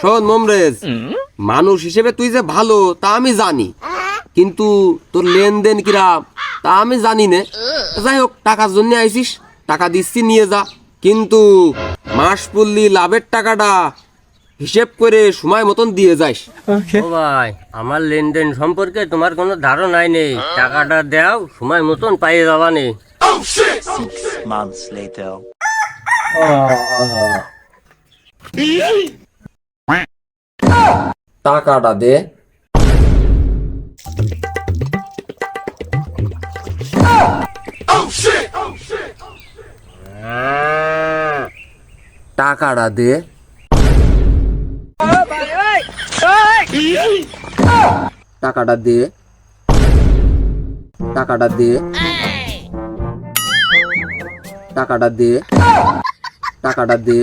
শোন মমরেজ মানুষ হিসেবে তুই যে ভালো তা আমি জানি। কিন্তু তোর লেনদেন কিরাম তা আমি জানি না। যাই হোক টাকার জন্য আইসিস টাকা দিচ্ছি নিয়ে যা। কিন্তু মাস পড়লি লাভের টাকাটা হিসেব করে সময় মতন দিয়ে যাস ও ভাই আমার লেনদেন সম্পর্কে তোমার কোনো ধারণাই নেই। টাকাটা দাও সময় মতন পাইয়ে যাবা নেই months later. টাকাটা দে। টাকাটা দে। টাকাটা দে। টাকাটা দে। টাকাটা দে। টাকাটা দে।